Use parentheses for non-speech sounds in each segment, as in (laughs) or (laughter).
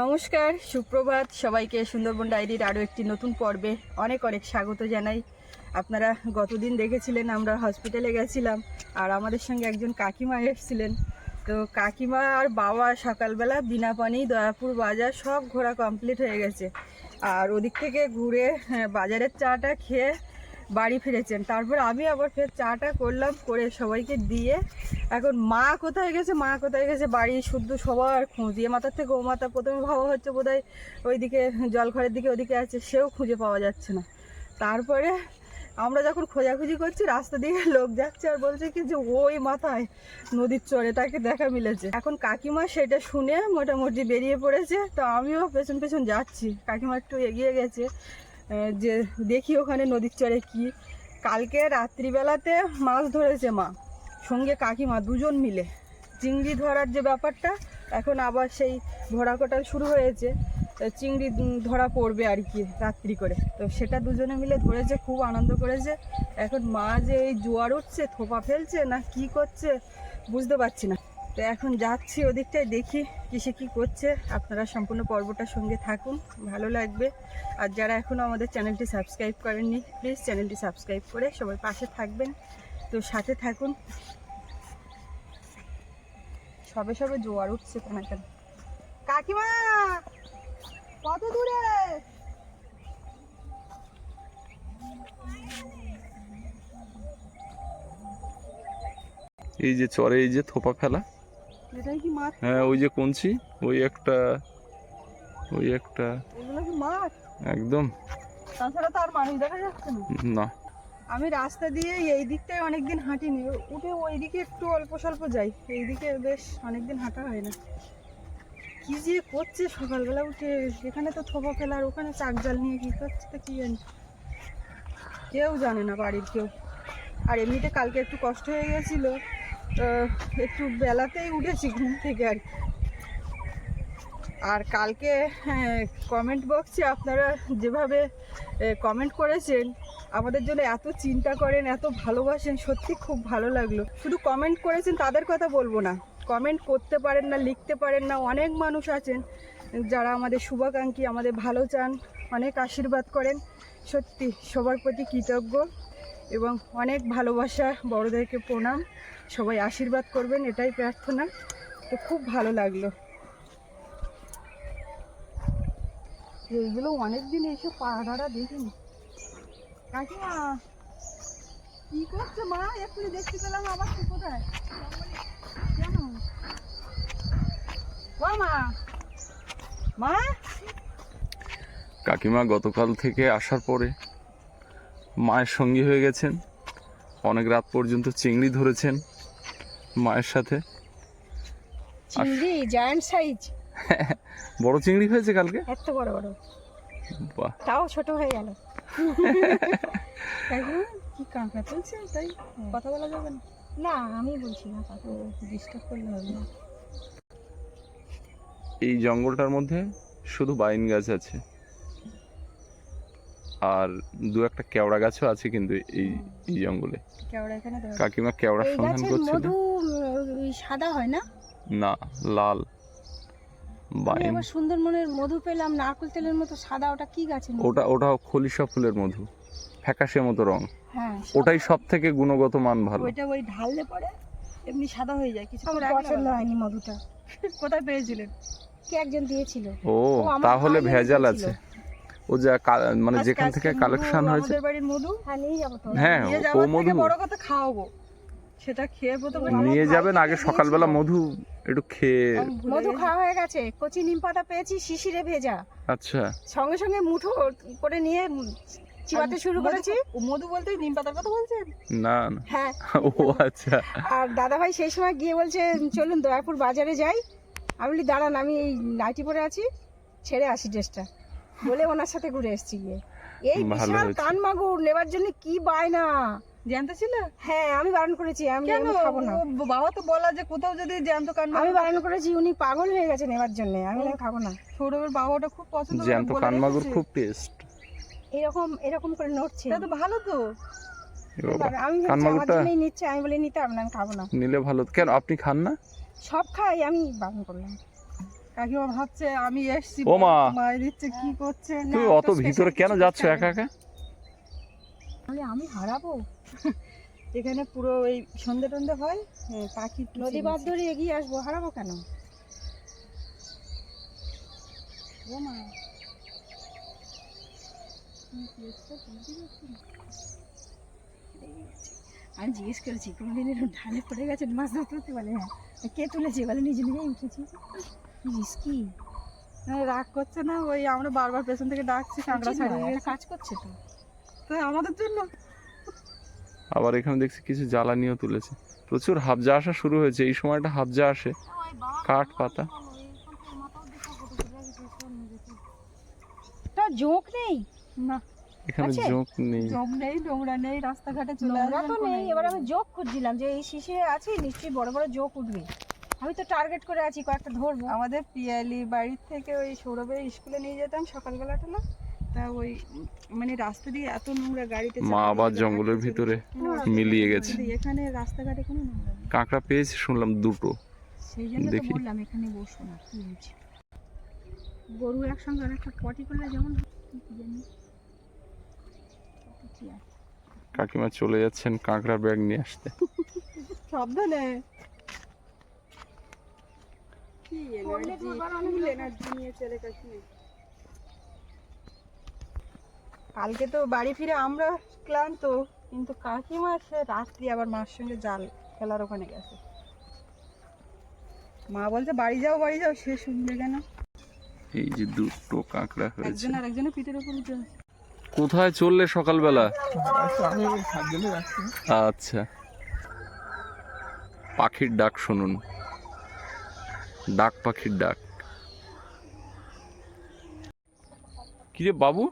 নমস্কার সুপ্রভাত। সবাইকে সুন্দরবন ডায়েরির আরও একটি নতুন পর্বে অনেক অনেক স্বাগত জানাই। আপনারা গতদিন দেখেছিলেন আমরা হসপিটালে গেছিলাম আর আমাদের সঙ্গে একজন কাকিমা এসেছিলেন। তো কাকিমা আর বাবা সকালবেলা বিনা পানি দয়াপুর বাজার সব ঘোরা কমপ্লিট হয়ে গেছে। আর ওদিক থেকে ঘুরে হ্যাঁ, বাজারের চাটা খেয়ে বাড়ি ফিরেছেন। তারপর আমি আবার ফের চাটা করলাম, করে সবাইকে দিয়ে। এখন মা কোথায় গেছে? মা কোথায় গেছে? বাড়ি শুদ্ধ সবার খোঁজ। এ মাথার থেকে ও মাথা প্রথমে ভাবা হচ্ছে বোধহয় ওইদিকে, জলঘরের দিকে ওইদিকে আছে, সেও খুঁজে পাওয়া যাচ্ছে না। তারপরে আমরা যখন খোঁজাখুঁজি করছি, রাস্তা দিয়ে লোক যাচ্ছে আর বলছে কি যে ওই মাথায় নদীর চরে, তাকে দেখা মিলেছে। এখন কাকিমা সেটা শুনে মোটামুটি বেরিয়ে পড়েছে, তো আমিও পেছন পেছন যাচ্ছি। কাকিমা একটু এগিয়ে গেছে। যে দেখি ওখানে নদীর চরে কি। কালকে রাত্রিবেলাতে মাছ ধরেছে মা, সঙ্গে কাকিমা দুজন মিলে। চিংড়ি ধরার যে ব্যাপারটা, এখন আবার সেই ভরা কোটাল শুরু হয়েছে। চিংড়ি ধরা পড়বে আর কি রাত্রি করে। তো সেটা দুজনে মিলে ধরেছে, খুব আনন্দ করেছে। এখন মা যে এই জোয়ার উঠছে, থোপা ফেলছে না কি করছে, বুঝতে পারছি না। তো এখন যাচ্ছি ওদিকটায়, দেখি কিসে কি করছে। আপনারা সম্পূর্ণ পর্বটার সঙ্গে থাকুন, ভালো লাগবে। আর যারা এখনও আমাদের চ্যানেলটি সাবস্ক্রাইব করেননি, প্লিজ চ্যানেলটি সাবস্ক্রাইব করে সবাই পাশে থাকবেন। তো সাথে থাকুন। সবে সবে জোয়ার উঠছে কেন কেন কাকিমা, কত দূরে? এই যে চরে এই যে থোপা ফেলা। এটাই কি মাঠ হ্যাঁ ওই যে কঞ্চি ওই একটা ওই একটা। এগুলো কি মাঠ একদম। তাছাড়া তো আর মানুষ দেখা যাচ্ছে না। না। আমি রাস্তা দিয়ে এই দিকটায় অনেকদিন হাঁটিনি। উঠে ওই দিকে একটু অল্প স্বল্প যাই। এই দিকে বেশ অনেকদিন হাঁটা হয় না। কি যে করছে সকালবেলা উঠে? এখানে তো থোপা ফেলার ওখানে চাক জাল নিয়ে কি করছে তো কি জানি। কেউ জানে না বাড়ির কেউ। আর এমনিতে কালকে একটু কষ্ট হয়ে গেছিল। একটু বেলাতেই উঠেছি ঘুম থেকে আর আর কালকে কমেন্ট বক্সে আপনারা যেভাবে কমেন্ট করেছেন, আমাদের জন্য এত চিন্তা করেন, এত ভালোবাসেন, সত্যি খুব ভালো লাগল। শুধু কমেন্ট করেছেন, তাদের কথা বলব না। কমেন্ট করতে পারেন না, লিখতে পারেন না, অনেক মানুষ আছেন যারা আমাদের শুভাকাঙ্ক্ষী, আমাদের ভালো চান, অনেক আশীর্বাদ করেন। সত্যি, সবার প্রতি কৃতজ্ঞ এবং অনেক ভালোবাসা, বড়দেরকে প্রণাম। সবাই আশীর্বাদ করবেন, এটাই প্রার্থনা। তো খুব ভালো লাগল। এইগুলো অনেকদিন এসে পাড়াটা দেখিনি। কাকিমা, কি করছ মা? এক্ষুনি দেখতে পেলাম আবার তুই কোথায়? কেন? মা। মা? কাকিমা গতকাল থেকে আসার পরে মায়ের সঙ্গী হয়ে গেছেন। অনেক রাত পর্যন্ত চিংড়ি ধরেছেন। মায়ের সাথে। চিংড়ি জায়ান্ট সাইজ (laughs) বড় চিংড়ি হয়েছে কালকে? এত বড় বড়। বাহ। তাও ছোট হয়ে গেল। (laughs) কি কাঁকড়া তাই কথা বলা যাবে না। না আমি বলছি না কাকু ডিস্টার্ব করলে হবে না। এই জঙ্গলটার মধ্যে শুধু বাইন গাছ আছে। আর দু একটা কেওড়া গাছও আছে কিন্তু এই এই জঙ্গলে। কেওড়া কাকিমা কেওড়ার সন্ধান করছিল সাদা হয় না? না লাল। আমি বাইন আবার সুন্দরবনের মধু পেলাম নারকেল তেলের মতো সাদা ওটা কি গাছের ওটা ওটা খলিশা ফুলের মধু ফ্যাকাশে মতো রং। হ্যাঁ ওটাই সব থেকে গুণগত মান ভালো। ওইটা ওই ঢাললে পরে এমনি সাদা হয়ে যায় কিছু আমার পছন্দ হয়নি মধুটা। কোথায় পেয়েছিলেন? কে একজন দিয়েছিল? ও ও, তাহলে ভেজাল আছে। ও যা মানে যেখান থেকে কালেকশন হয়েছে আমাদের বাড়ির মধু? হ্যাঁ নিয়ে যাব তো। হ্যাঁ ও মধু। বড় কথা খাওয়াবো। সেটা খেয়ে প্রথমে নিয়ে যাবেন আগে সকালবেলা মধু একটু খেয়ে মধু খাওয়া হয়ে গেছে। কচি নিম পাতা পেয়েছি শিশিরে ভেজা। আচ্ছা। সঙ্গে সঙ্গে মুঠো করে নিয়ে চিবাতে শুরু করেছি। মধু বলতে নিম পাতার কথা বলছেন? না না। হ্যাঁ। ও আচ্ছা। আর দাদাভাই সেই সময় গিয়ে বলছে চলুন দয়াপুর বাজারে যাই। আমি বলি দাঁড়ান আমি এই নাইটি পরে আছি ছেড়ে আসি ড্রেসটা। বলে ওনার সাথে ঘুরে এসেছি গিয়ে। এই বিশাল কান মাগুর নেবার জন্য কি বায়না। জ্যান্ত ছিল? হ্যাঁ আমি বারণ করেছি আমি কেন? খাব না। বাবা তো বলা যে কোথাও যদি জ্যান্ত কান আমি বারণ করেছি উনি পাগল হয়ে গেছে নেবার জন্য আমি খাব না। সৌরভের বাবাটা খুব পছন্দ জ্যান্ত কানমাগুর খুব টেস্ট এরকম এরকম করে নড়ছে। তা তো ভালো তো। আমি কানমাগুরটা নিচ্ছে আমি বলে নিতে হবে না আমি খাব না। নিলে ভালো কেন আপনি খান না? সব খাই আমি বারণ করলাম। কাকিমা ভাবছে আমি এসছি ও মা। দিচ্ছে কি করছে? তুমি অত ভিতরে কেন যাচ্ছ একা একা? আমি হারাবো? (laughs) এখানে পুরো এই সন্ধে টন্ধে হয় হ্যাঁ, পাখি নদী বাদ ধরে এগিয়ে আসব হারাবো কেন? ও মা। আমি জিজ্ঞেস করেছি কোনোদিন এরকম ঢালে পড়ে গেছে মাছ ধরতে বলে হ্যাঁ। কে তুলেছে বলে নিজে নিজেই উঠেছি। রিস্কি। রাগ করছে না ওই আমরা বারবার পেছন থেকে ডাকছি কাঁকড়া ছাড়িয়ে কাজ করছে তো। তো আমাদের জন্য। আবার এখানে দেখছি কিছু জ্বালানিও তুলেছে। প্রচুর হাবজা আসা শুরু হয়েছে এই সময়টা হাবজা আসে। কাঠ পাতা। জোঁক নেই? না। এখানে? জোঁক নেই। নেই নোংরা নেই রাস্তাঘাটে চলে নোংরা তো নেই এবার আমি জোক খুঁজছিলাম যে এই শিশে আছে নিশ্চয়ই বড় বড় জোক উঠবে। আমি তো টার্গেট করে আছি কয়েকটা ধরবো। আমাদের পিয়ালি বাড়ির থেকে ওই সৌরভের স্কুলে নিয়ে যেতাম সকালবেলাটা না? তা ওই মানে রাস্তা দিয়ে এত নোংরা গাড়িতে মা আবার জঙ্গলের ভিতরে মিলিয়ে গেছে। এখানে রাস্তাঘাটে কোনো নোংরা কাঁকড়া পেয়েছি শুনলাম দুটো। সেই জন্য তো বললাম এখানে বসো না কি হয়েছে। গরু একসঙ্গে অনেকটা পটি করলে যেমন। কাকিমা চলে যাচ্ছেন কাঁকড়া ব্যাগ নিয়ে আসতে। সাবধানে। কি নিয়ে চলে কাকিমা। কালকে তো বাড়ি ফিরে আমরা ক্লান্ত কিন্তু কাকিমা সে রাত্রি আবার মার সঙ্গে জাল খেলার ওখানে গেছে। মা বলছে বাড়ি যাও বাড়ি যাও সে শুনবে কেন? এই যে দুটো কাঁকড়া হয়েছে। একজন আর একজনের পিঠের উপর উঠে কোথায় চললে সকালবেলা? আচ্ছা। পাখির ডাক শুনুন। ডাক পাখির ডাক। কিরে বাবু?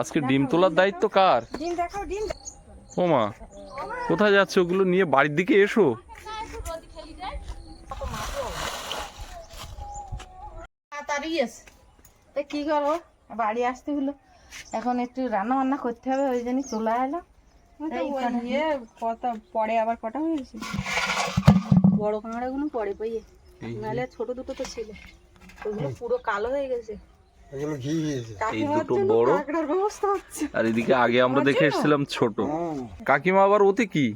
আজকে ডিম তোলার দায়িত্ব কার? ডিম ও মা কোথায় যাচ্ছে? ওগুলো নিয়ে বাড়ির দিকে এসো। কি করব? বাড়ি আসতে হলো। এখন একটু রান্না বান্না করতে হবে ওই জন্যই চলে এলাম। ইয়ে কটা পরে আবার কটা হয়েছে? বড় কাঁকড়াগুলো পরে পাইয়ে নাহলে ছোট দুটো তো ছিল। ওগুলো পুরো কালো হয়ে গেছে। কাকিমার দুটো বড়। আর এদিকে আগে আমরা দেখে এসেছিলাম ছোট। কাকিমা আবার ওতে কি?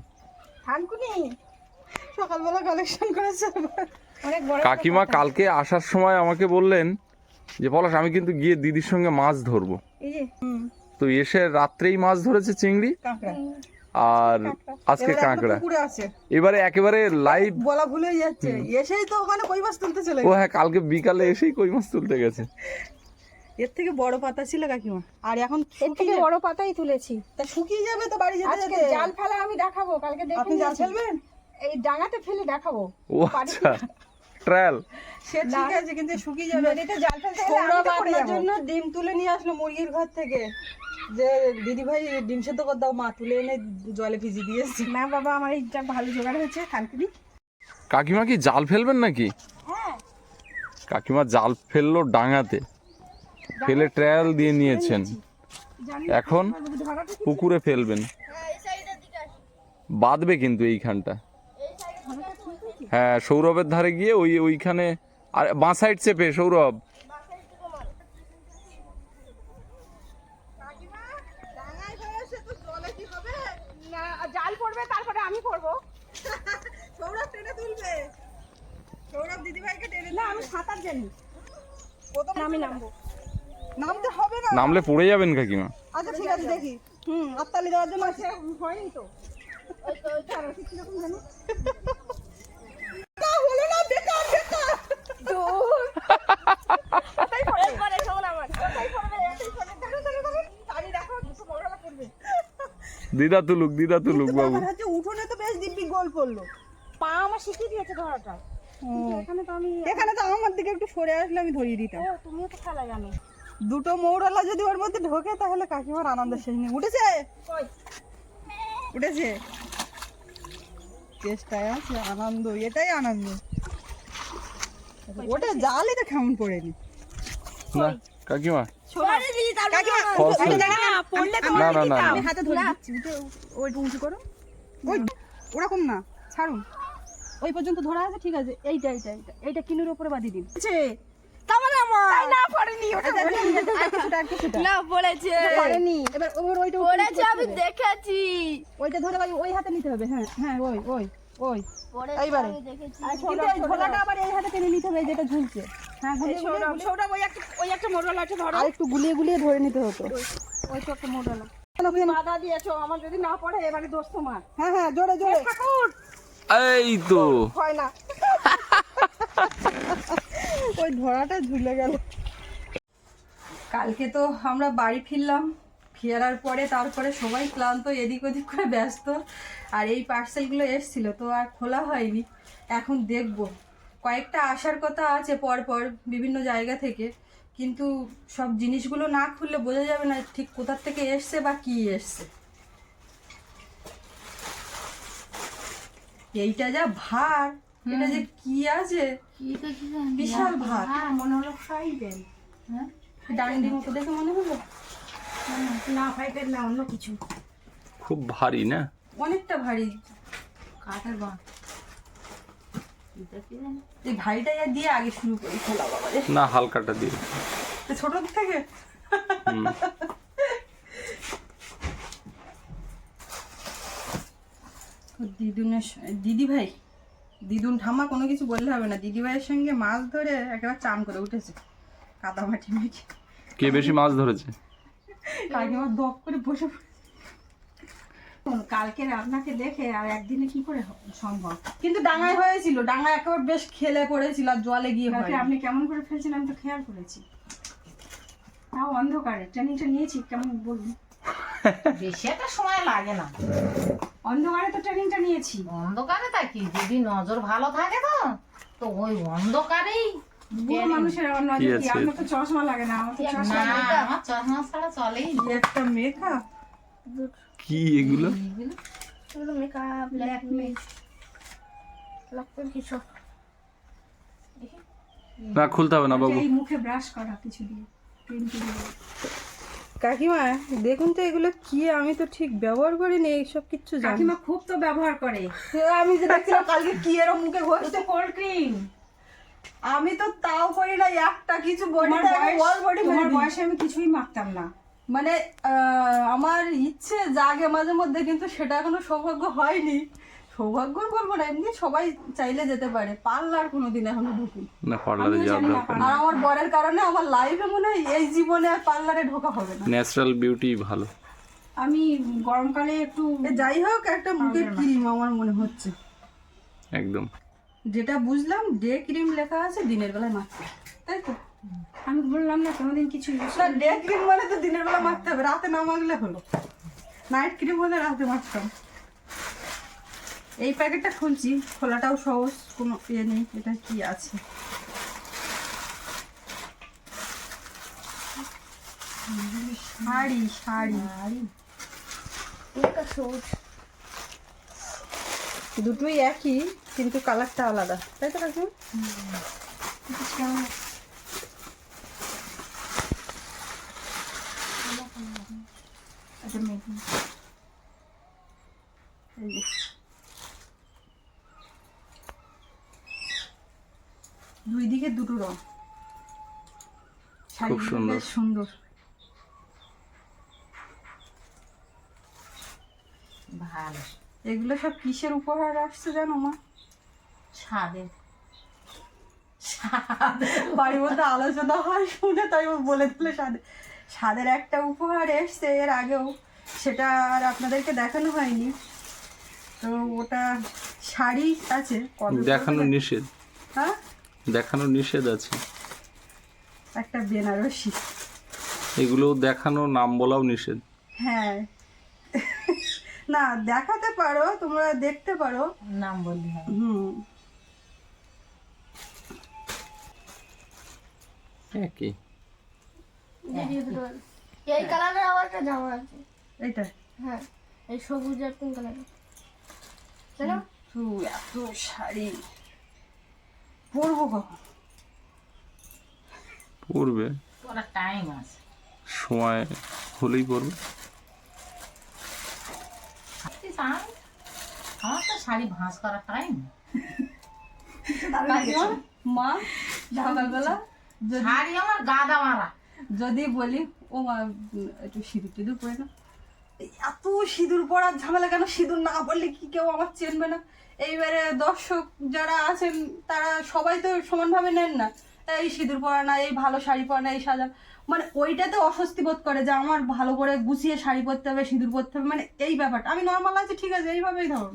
সকালবেলা কালেকশন করেছে। কাকিমা কালকে আসার সময় আমাকে বললেন যে পলাশ আমি কিন্তু গিয়ে দিদির সঙ্গে মাছ ধরবো। এই তো এসে রাত্রেই মাছ ধরেছে চিংড়ি আর আজকে কাঁকড়া। এবারে একেবারে লাইভ বলা ভুলে যাচ্ছে। এসেই তো ওখানে কই মাছ তুলতে চলে ও হ্যাঁ কালকে বিকালে এসেই কই মাছ তুলতে গেছে। এর থেকে বড় পাতা ছিল কাকিমা। আর এখন এর থেকে বড় পাতাই তুলেছি। তা শুকিয়ে যাবে তো বাড়ি যেতে আজকে যেতে? জাল ফেলা আমি দেখাবো কালকে দেখে আপনি জাল ফেলবেন? এই ডাঙাতে ফেলে দেখাবো। ও আচ্ছা ট্রায়াল। সে ঠিক আছে কিন্তু শুকিয়ে যাবে। নদীতে জাল ফেলতে গেলে আপনার জন্য ডিম তুলে নিয়ে আসলো মুরগির ঘর থেকে। যে দিদি ভাই ডিম সেদ্ধ করে দাও মা তুলে এনে জলে ভিজিয়ে দিয়েছি। না বাবা আমার এইটা ভালো জোগাড় হয়েছে থানকুনি কাকিমা কি জাল ফেলবেন নাকি? হ্যাঁ। কাকিমা জাল ফেলল ডাঙাতে। ফেলে ট্রায়াল দিয়ে নিয়েছেন। এখন পুকুরে ফেলবেন। বাঁধবে কিন্তু এইখানটা। হ্যাঁ সৌরভের ধারে গিয়ে ওই ওইখানে আর বাঁ সাইড চেপে সৌরভ। জাল পড়বে তারপরে আমি পড়ব। সৌরভ টেনে তুলবে। সৌরভ দিদি টেনে না আমি সাঁতার জানি। আমি নামবো। নামতে হবে না। নামলে পড়ে যাবেন কাকিমা। আচ্ছা ঠিক আছে দেখি। হুম দেওয়ার জন্য আছে। হয়নি তো। দিদা তুলুক দিদা তুলুক বাবু। আমার হচ্ছে উঠোনে তো বেশ দিব্যি গোল পড়ল। পা আমার শিখিয়ে দিয়েছে ধরাটা। এখানে তো আমি এখানে তো আমার দিকে একটু সরে আসলে আমি ধরিয়ে দিতাম। ও তুমিও তো খেলা জানো। দুটো মৌরালা যদি ওর মধ্যে ঢোকে তাহলে কাকিমার আনন্দ শেষ নেই। উঠেছে? উঠেছে? চেষ্টায় আছে আনন্দ এটাই আনন্দ। ওটা জালই তো কেমন পড়েনি না। কাকিমা। কাকিমা False আমি হয়েছে। দাঁড়া, পড়লে তো না না না আমি হাতে ধরে ওই উঁচু করো। ওই ওরকম না ছাড়ুন। ওই পর্যন্ত ধরা আছে ঠিক আছে। এইটা এইটা এইটা এইটা কিনুর উপরে বাঁধি দিন। আমার। না পড়েনি ওটা পড়েনি। না পড়েছে। পড়েনি। এবার ওর ওইটা পড়েছে আমি দেখেছি। ওইটা ধরে ভাই ওই হাতে নিতে হবে হ্যাঁ হ্যাঁ ওই ওই ওই। এইবারে। কিন্তু এই ঝোলাটা আবার এই হাতে টেনে নিতে হবে যেটা ঝুলছে। হ্যাঁ গুলিয়ে গুলিয়ে সৌরভ সৌরভ ওই একটা ওই একটা মোড়ল আছে ধরো। আর একটু গুলিয়ে গুলিয়ে ধরে নিতে হতো। ওই তো একটা মোড়ল? বাধা দিয়েছ আমার যদি না পড়ে এবারে দোষ তোমার। হ্যাঁ হ্যাঁ জোরে জোরে। ঠাকুর! এই তো। হয় না। (laughs) ওই ধরাটা ঝুলে গেল। কালকে তো আমরা বাড়ি ফিরলাম, ফেরার পরে তারপরে সবাই ক্লান্ত, এদিক ওদিক করে ব্যস্ত, আর এই পার্সেলগুলো এসছিল তো আর খোলা হয়নি। এখন দেখব। কয়েকটা আসার কথা আছে পরপর বিভিন্ন জায়গা থেকে, কিন্তু সব জিনিসগুলো না খুললে বোঝা যাবে না ঠিক কোথার থেকে এসছে বা কি এসছে। এইটা যা ভার! এটা যে কি আছে। বিশাল ভার হ্যাঁ মনে হলো ফ্রাইডেন হ্যাঁ? ডান্ডির মতো দেখে মনে হলো? না ফ্রাইডেন না অন্য কিছু। খুব ভারী না? অনেকটা ভারী। কাঠের বাঁ এটা কি জানি? এই ভারীটা ইয়া দিয়ে আগে শুরু করি খোলা বাবা রে। না হালকাটা দিয়ে। ছোট থেকে। দিদুনের দিদি ভাই দিদুন ঠাম্মা কোনো কিছু বললে হবে না। দিদি ভাইয়ের সঙ্গে মাছ ধরে একেবারে চান করে উঠেছে। কাদামাটি মেখে। কে বেশি মাছ ধরেছে? কাকিমা দপ করে বসে কালকে রান্নাকে দেখে আর একদিনে কি করে সম্ভব? কিন্তু ডাঙায় হয়েছিল ডাঙায় একেবারে বেশ খেলে পড়েছিল আর জলে গিয়ে কালকে আপনি কেমন করে ফেলছেন আমি তো খেয়াল করেছি। তাও অন্ধকারে। ট্রেনিংটা নিয়েছি কেমন বলুন? বেশি একটা সময় লাগে না। অন্ধকারে তো ট্রেনিংটা নিয়েছি। অন্ধকারে তা কি? যদি নজর ভালো থাকে তো তো ওই অন্ধকারেই বুড়ো মানুষের আমার নজর কি কি তো চশমা লাগে না আমার তো চশমা না। আমার চশমা ছাড়া চলেই একটা মেকআপ কি এগুলো? এগুলো? মেকআপ ল্যাকমে ল্যাকমে কিছু না খুলতে হবে না বাবু। এই মুখে ব্রাশ করা কিছু দিয়ে ক্রিম দিয়ে। কাকিমা দেখুন তো এগুলো কি আমি তো ঠিক ব্যবহার করিনি এইসব কিচ্ছু জানি। কাকিমা খুব তো ব্যবহার করে। আমি যে দেখছিলাম কালকে কি এরম মুখে ঘষছে কোল্ড ক্রিম আমি তো তাও করি না একটা কিছু বডি অল বডি তোমার বয়সে আমি কিছুই মাখতাম না। মানে আহ, আমার ইচ্ছে জাগে মাঝে মধ্যে কিন্তু সেটা এখনও সৌভাগ্য হয়নি। সৌভাগ্য বলব না এমনি সবাই চাইলে যেতে পারে। পার্লার কোনোদিন এখনও ঢুকি। না পার্লারে যাওয়ার দরকার আর আমার বরের কারণে আমার লাইফে মনে হয় এই জীবনে আর পার্লারে ঢোকা হবে না। ন্যাচারাল বিউটি ভালো। আমি গরমকালে একটু যাই হোক একটা মুখের ক্রিম আমার মনে হচ্ছে। একদম। যেটা বুঝলাম ডে ক্রিম লেখা আছে দিনের বেলায় মাখতে তাই তো? আমি বললাম না কোনোদিন কিছু না ডে ক্রিম মানে তো দিনের বেলা মাখতে হবে রাতে না মাখলে হলো। নাইট ক্রিম হলে রাতে মাখতাম। এই প্যাকেটটা খুলছি খোলাটাও সহজ কোনো ইয়ে নেই এটা কি আছে? শাড়ি শাড়ি। সবুজ দুটোই একই কিন্তু কালারটা আলাদা তাই তো কাকিমা? একটা মেয়ে এই যে। দুই দিকে দুটো রং। শাড়িগুলো সুন্দর। সুন্দর। ভালো। এগুলো সব কিসের উপহার আসছে জানো মা? ছাদের বাড়ির মধ্যে আলোচনা হয় শুনে তাই ও বলে দিল সাদে স্বাদের একটা উপহার এসছে এর আগেও। সেটা আর আপনাদেরকে দেখানো হয়নি। তো ওটা শাড়ি আছে। কত দেখানো নিষেধ। হ্যাঁ? দেখানো নিষেধ আছে। একটা বেনারসি। এগুলো দেখানো নাম বলাও নিষেধ। হ্যাঁ। না দেখাতে পারো তোমরা দেখতে পারো। নাম হবে। হুম। একই। এই কালারের আবার একটা জামা আছে। এইটা? হ্যাঁ এই সবুজ আর পিঙ্ক কালারের? চলো এত শাড়ি। কখন? পড়বে। ওরা টাইম আছে। সময় হলেই পড়বে। আমার তো শাড়ি ভাঁজ করার টাইম (laughs) মা সকালবেলা যদি শাড়ি আমার গাদা মারা যদি বলি ও মা একটু সিঁদুর টিঁদুর পরে না এত সিঁদুর পরার ঝামেলা কেন? সিঁদুর না পড়লে কি কেউ আমার চেনবে না? এইবারে দর্শক যারা আছেন, তারা সবাই তো সমানভাবে নেন না। এই সিঁদুর পরা না, এই ভালো শাড়ি পরা না, এই সাজা। মানে ওইটাতে অস্বস্তি বোধ করে যে আমার ভালো করে গুছিয়ে শাড়ি পরতে হবে, সিঁদুর পরতে হবে। মানে এই ব্যাপারটা। আমি নর্মাল আছি, ঠিক আছে, এইভাবেই ধরুন।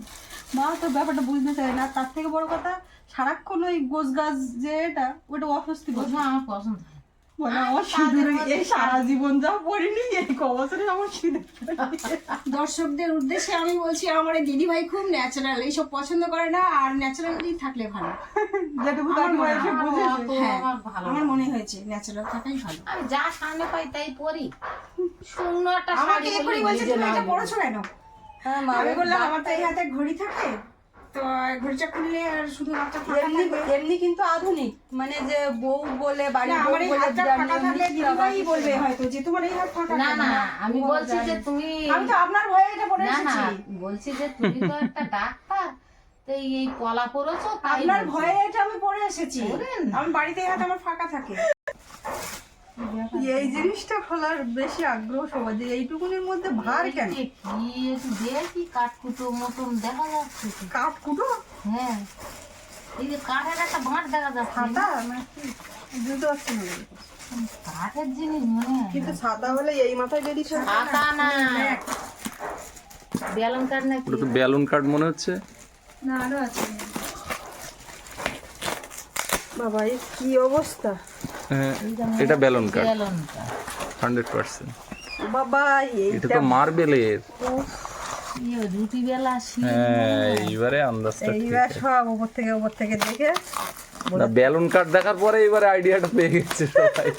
মা তো ব্যাপারটা বুঝতে চাই না। তার থেকে বড় কথা, সারাক্ষণ ওই গোছ গাছ যে এটা ওটা অস্বস্তি বোধ আমার পছন্দ। হয়। মানে আমার সিঁদুর এই সারা জীবন যা পড়িনি এই ক বছরে আমার সিঁদুর দর্শকদের উদ্দেশ্যে আমি বলছি আমার এই দিদিভাই খুব ন্যাচারাল এইসব পছন্দ করে না আর ন্যাচারালি থাকলে ভালো। যেটুকু কাকিমা এসে বুঝেছে। হ্যাঁ আমার ভালো মনে হয়েছে ন্যাচারাল থাকাই ভালো। আমি যা সামনে পাই তাই পরি শূন্য একটা আমাকে এখনই বলছে তুমি না এটা। পড়েছো কেন? হ্যাঁ আমি বললাম আমার তো এই হাতে ঘড়ি থাকে। তো ঘড়িটা খুললে আর শুধু হাতটা ফাঁকা এমনি থাকবে। এমনি কিন্তু আধুনিক। মানে যে বউ বলে বাড়ি আমার এই হাতটা ফাঁকা থাকলে দিদিভাই বলবে হয়তো যে তোমার এই হাত ফাঁকা না না আমি বলছি যে তুমি আমি তো আপনার ভয়ে এটা পড়ে না না এসেছি। বলছি যে তুমি তো একটা ডাক্তার তো এই কলা পড়েছো তাই আপনার। ভয়ে এটা আমি পড়ে এসেছি। আমার বাড়িতে হাত আমার ফাঁকা থাকে। এই জিনিসটা খোলার বেশি আগ্রহ সবার যে এইটুকুনির মধ্যে ভার কেন? কি একটু দেখি কাঠকুটো মতন দেখা যাচ্ছে তো। কাঠ কুটো হ্যাঁ। এই যে কাঠের একটা বাঁট দেখা যাচ্ছে। ছাতা বুঝতে পারছি না। কাঠের জিনিস মনে হয় কিন্তু ছাতা হলে এই মাথায় না। বেলুন কাঠ নাকি? ওটা তো বেলুন কার্ড মনে হচ্ছে। না আরও আছে। বাবা এই কি অবস্থা? এটা বেলুন কাঠ। Hundred percent. বাবা এটা তো মার্বেলের। ইয়ে রুটি বেলা হ্যাঁ এইবারে আন্দাজটা এইবার সব উপর থেকে উপর থেকে দেখে না বেলুন কার্ড দেখার পরে এবারে আইডিয়াটা পেয়ে গেছে সবাই।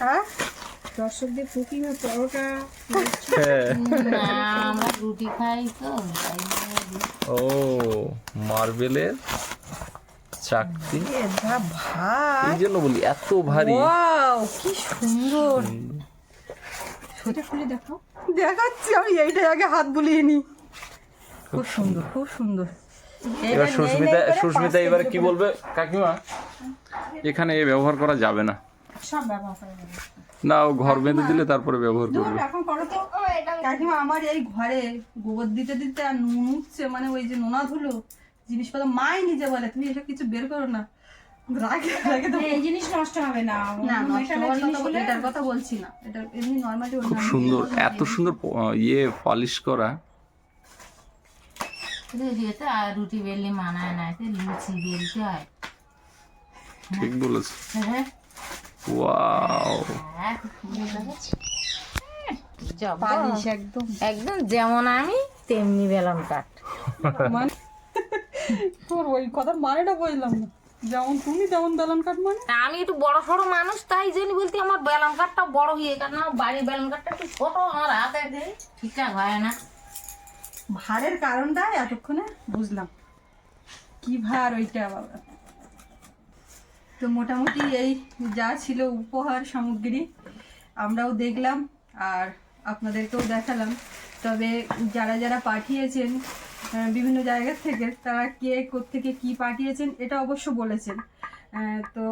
হ্যাঁ? দর্শকদের কুকিং এর পরোটা হ্যাঁ। না আমরা রুটি খাই তো ও মার্বেলের চাকতি। এই জন্য বলি এত ভারী। ওয়াও কি সুন্দর। সেটা খুলে দেখাও দেখাচ্ছি আমি এইটাই আগে হাত বুলিয়ে নি খুব সুন্দর খুব সুন্দর। এবার সুস্মিতা সুস্মিতা এবার কি বলবে? কাকিমা এখানে এ ব্যবহার করা যাবে না। সব ব্যবহার করে না ও ঘর বেঁধে দিলে তারপরে ব্যবহার করবে। এখন করো তো। কাকিমা আমার এই ঘরে গোবর দিতে দিতে আর নুন উঠছে মানে ওই যে নোনা ধুলো জিনিসপত্র মাই নিজে বলে তুমি এসব কিছু বের করো না। রাগে রাগে তো এই জিনিস নষ্ট হবে না। না অন্য নষ্ট মেটালের হওয়ার কথা জিনিসগুলো বল- এটার কথা বলছি না। এটা এমনি নর্মালি খুব সুন্দর এত সুন্দর ইয়ে পলিশ করা। রুটি বেললে মানায় না এতে লুচি বেলতে হয়। ঠিক বলেছ। হ্যাঁ। পালিশ একদম। একদম যেমন আমি তেমনি বেলুন কাঠ। মানে তোর ওই কথার মানেটা বুঝলাম না। যেমন তুমি তেমন দালান কাঠ মানে? আমি একটু বড় সড়ো মানুষ তাই জন্য বলতে আমার বেলুন কাঠটা বড় হয়ে কারণ আমার বাড়ির বেলুন কাঠটা একটু ছোট আমার হাতে দিয়ে ঠিকঠাক হয় না। ভারের কারণটা এতক্ষণে বুঝলাম। কি ভার ওইটা বাবা। তো মোটামুটি এই যা ছিল উপহার সামগ্রী আমরাও দেখলাম আর আপনাদেরকেও দেখালাম। তবে যারা যারা পাঠিয়েছেন বিভিন্ন জায়গা থেকে তারা কে থেকে কি পাঠিয়েছেন এটা অবশ্য বলেছেন। তো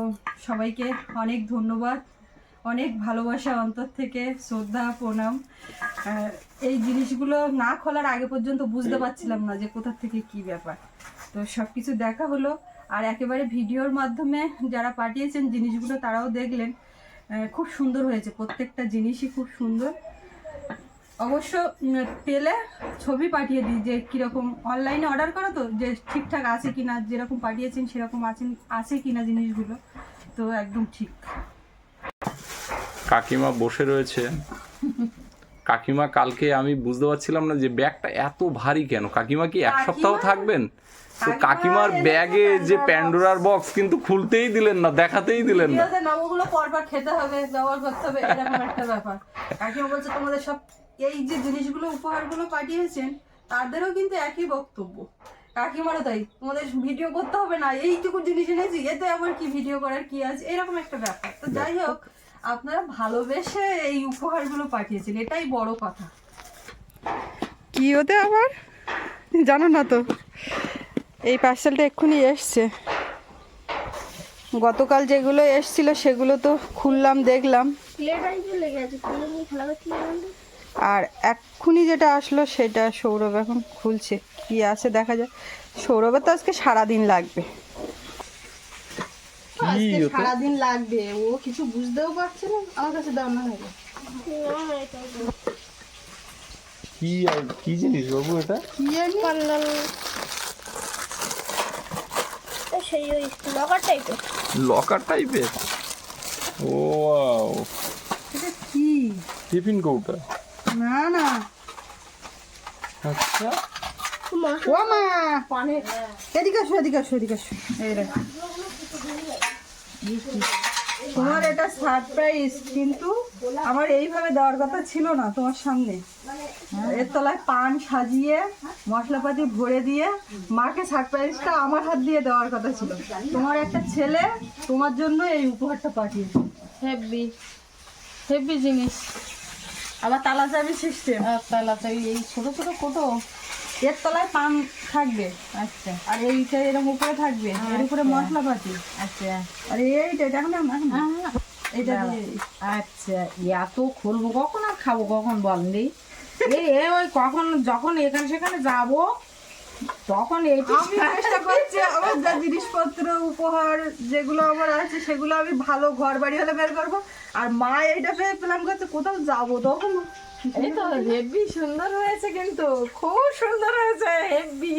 সবাইকে অনেক ধন্যবাদ, অনেক ভালোবাসা অন্তর থেকে, শ্রদ্ধা, প্রণাম। এই জিনিসগুলো না খোলার আগে পর্যন্ত বুঝতে পারছিলাম না যে কোথা থেকে কি ব্যাপার। তো সব কিছু দেখা হলো। আর একেবারে ভিডিওর মাধ্যমে যারা পাঠিয়েছেন জিনিসগুলো তারাও দেখলেন খুব সুন্দর হয়েছে প্রত্যেকটা জিনিসই খুব সুন্দর। অবশ্য পেলে ছবি পাঠিয়ে দিই যে কীরকম অনলাইনে অর্ডার করো তো যে ঠিকঠাক আছে কি না যেরকম পাঠিয়েছেন সেরকম আছেন আছে কি না জিনিসগুলো তো একদম ঠিক। কাকিমা বসে রয়েছে। কাকিমা কালকে আমি বুঝতে পারছিলাম না যে ব্যাগটা এত ভারী কেন? কাকিমা কি এক সপ্তাহ থাকবেন? তো কাকিমার ব্যাগে যে প্যান্ডোরার বক্স কিন্তু খুলতেই দিলেন না দেখাতেই দিলেন না। নবগুলো পরপর খেতে হবে ব্যবহার করতে হবে এরকম একটা ব্যাপার। কাকিমা বলছে তোমাদের সব এই যে জিনিসগুলো উপহারগুলো পাঠিয়েছেন তাদেরও কিন্তু একই বক্তব্য। কাকিমারও তাই তোমাদের ভিডিও করতে হবে না এইটুকু জিনিস এনেছি এতে আবার কি ভিডিও করার কি আছে? এরকম একটা ব্যাপার। তো যাই হোক আপনারা ভালোবেসে এই উপহারগুলো পাঠিয়েছেন এটাই বড় কথা। কি ওতে আবার? জানো না তো। এই পার্সেলটা এক্ষুনি এসছে। গতকাল যেগুলো এসছিল সেগুলো তো খুললাম দেখলাম। আর এক্ষুনি যেটা আসলো সেটা সৌরভ এখন খুলছে। কি আছে দেখা যায় সৌরভের তো আজকে সারাদিন লাগবে। কি সারাদিন লাগবে। ও কিছু বুঝতেও পারছে না। আমার কাছে না। কি কি জিনিস বাবু এটা? কি জানি? সেই ওই লকার টাইপের লকার টাইপের ও ওয়াও এটা কি? টিফিন কৌটা? না না। আচ্ছা। ও মা। পানে এদিকে আসো এদিকে আসো এদিকে আসো। এই রে। তোমার এটা সারপ্রাইজ কিন্তু আমার এইভাবে দেওয়ার কথা ছিল না তোমার সামনে। এর তলায় পান সাজিয়ে মশলাপাতি ভরে দিয়ে মাকে সারপ্রাইজটা আমার হাত দিয়ে দেওয়ার কথা ছিল। তোমার একটা ছেলে তোমার জন্য এই উপহারটা পাঠিয়েছে। হেভি হেভি জিনিস। আবার তালা চাবি সিস্টেম আর তাহলে তো এই ছোট ছোট কোটো এর তলায় পান থাকবে। আচ্ছা। আর এইটা এরকম উপরে থাকবে এর উপরে মশলাপাতি। আচ্ছা। আর এইটা এখন না এটা আচ্ছা এত খুলবো কখন আর খাব কখন বল দি এই এ ওই কখন যখন এখানে সেখানে যাব তখন এই আমি চেষ্টা করছি আমার যা জিনিসপত্র উপহার যেগুলো আমার আছে সেগুলো আমি ভালো ঘর বাড়ি হলে বের করব। আর মা এইটা পেয়ে প্ল্যান করছে কোথাও যাব তখন? এই তো হেভি সুন্দর হয়েছে কিন্তু খুব সুন্দর হয়েছে হেভি